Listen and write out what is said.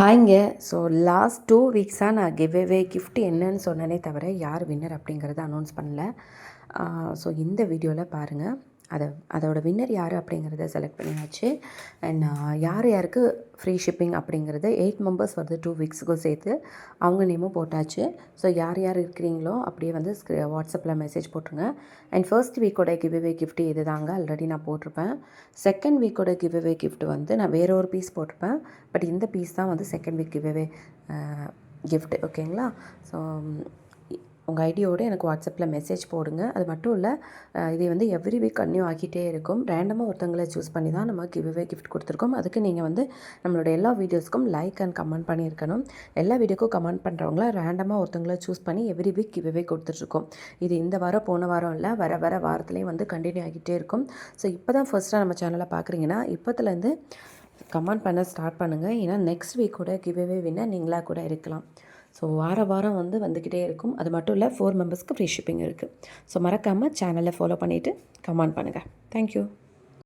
ஹாய்ங்க. So last two வீக்ஸாக நான் giveaway gift என்னன்னு சொன்னனே தவிர யார் வின்னர் அப்படிங்கிறத அனௌன்ஸ் பண்ணல. ஸோ இந்த வீடியோவில் பாருங்கள் அதை அதோட வின்னர் யார் அப்படிங்கிறத செலக்ட் பண்ணியாச்சு. அண்ட் யார் யாருக்கு ஃப்ரீ ஷிப்பிங் அப்படிங்கிறது எயிட் மெம்பர்ஸ் வருது டூ வீக்ஸுக்கும் சேர்த்து அவங்க நேமும் போட்டாச்சு. ஸோ யார் யார் இருக்கிறீங்களோ அப்படியே வந்து வாட்ஸ்அப்பில் மெசேஜ் போட்டுருங்க. அண்ட் ஃபர்ஸ்ட் வீக்கோட கிவ்அவே கிஃப்ட் இது தாங்க ஆல்ரெடி நான் போட்டிருப்பேன். செகண்ட் வீக்கோட கிவ்அவே கிஃப்ட் வந்து நான் வேற ஒரு பீஸ் போட்டிருப்பேன். பட் இந்த பீஸ் தான் வந்து செகண்ட் வீக் கிவ்அவே கிஃப்ட் ஓகேங்களா ஸோ உங்கள் ஐடியோடு எனக்கு வாட்ஸ்அப்பில் மெசேஜ் போடுங்க. அது மட்டும் இல்லை இதை வந்து எவ்ரி வீக் கன்யூ ஆகிட்டே இருக்கும். ரேண்டமாக ஒருத்தங்களை சூஸ் பண்ணி தான் நம்ம கிவ்வே கிஃப்ட் கொடுத்துருக்கோம். அதுக்கு நீங்கள் வந்து நம்மளோட எல்லா வீடியோஸ்க்கும் லைக் அண்ட் கமெண்ட் பண்ணியிருக்கணும். எல்லா வீடியோக்கும் கமெண்ட் பண்ணுறவங்கள ரேண்டமாக ஒருத்தங்களை சூஸ் பண்ணி எவ்ரி வீக் கிவ்வே கொடுத்துட்ருக்கோம் இது இந்த வாரம் போன வாரம் இல்லை வர வர வாரத்துலேயும் வந்து கண்டினியூ ஆகிட்டே இருக்கும். ஸோ இப்போ தான் ஃபர்ஸ்ட்டாக நம்ம சேனலை பார்க்குறீங்கன்னா இப்போத்துலேருந்து கமெண்ட் பண்ண ஸ்டார்ட் பண்ணுங்கள் ஏன்னா நெக்ஸ்ட் வீக்கோட கிவ்வே வின்ன நீங்களாக கூட இருக்கலாம். ஸோ வார வாரம் வந்து வந்துக்கிட்டே இருக்கும். அது மட்டும் இல்லை ஃபோர் மெம்பர்ஸ்க்கு ஃப்ரீ ஷிப்பிங் இருக்குது ஸோ மறக்காமல் சேனலை ஃபாலோ பண்ணிவிட்டு கமெண்ட் பண்ணுங்கள் தேங்க்யூ